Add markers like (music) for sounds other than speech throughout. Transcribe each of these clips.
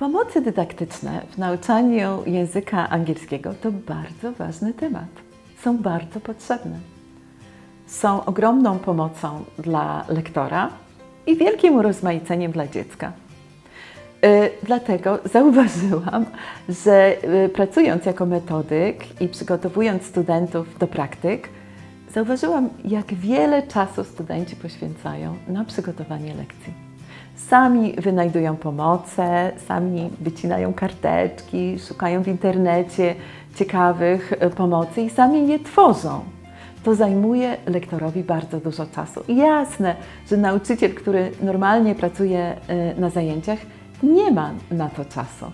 Pomocy dydaktyczne w nauczaniu języka angielskiego to bardzo ważny temat. Są bardzo potrzebne. Są ogromną pomocą dla lektora i wielkim urozmaiceniem dla dziecka. Y, Dlatego (laughs) zauważyłam, że y, pracując jako metodyk i przygotowując studentów do praktyk, zauważyłam, jak wiele czasu studenci poświęcają na przygotowanie lekcji. Sami wynajdują pomoce, sami wycinają karteczki, szukają w internecie ciekawych y, pomocy i sami je tworzą. To zajmuje lektorowi bardzo dużo czasu. I jasne, że nauczyciel, który normalnie pracuje y, na zajęciach, nie ma na to czasu.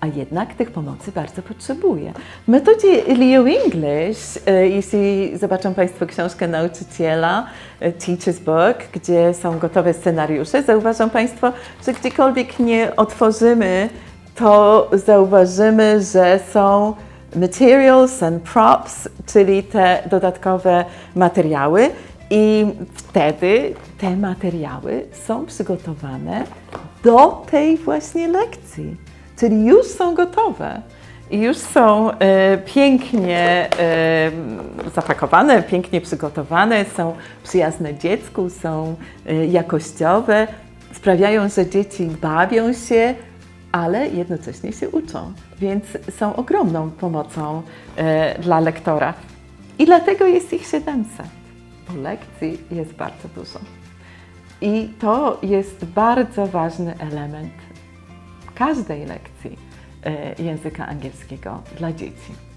A jednak tych pomocy bardzo potrzebuje. W metodzie Leo English, y, jeśli zobaczą Państwo książkę nauczyciela, y, Teacher's Book, gdzie są gotowe scenariusze, zauważą Państwo, że gdziekolwiek nie otworzymy, to zauważymy, że są materials and props, czyli te dodatkowe materiały. I wtedy te materiały są przygotowane do tej właśnie lekcji, czyli już są gotowe. I już są e, pięknie e, zapakowane, pięknie przygotowane, są przyjazne dziecku, są e, jakościowe, sprawiają, że dzieci bawią się, ale jednocześnie się uczą, więc są ogromną pomocą dla lektora. I dlatego jest ich 700, bo lekcji jest bardzo dużo. I to jest bardzo ważny element każdej lekcji e, języka angielskiego dla dzieci.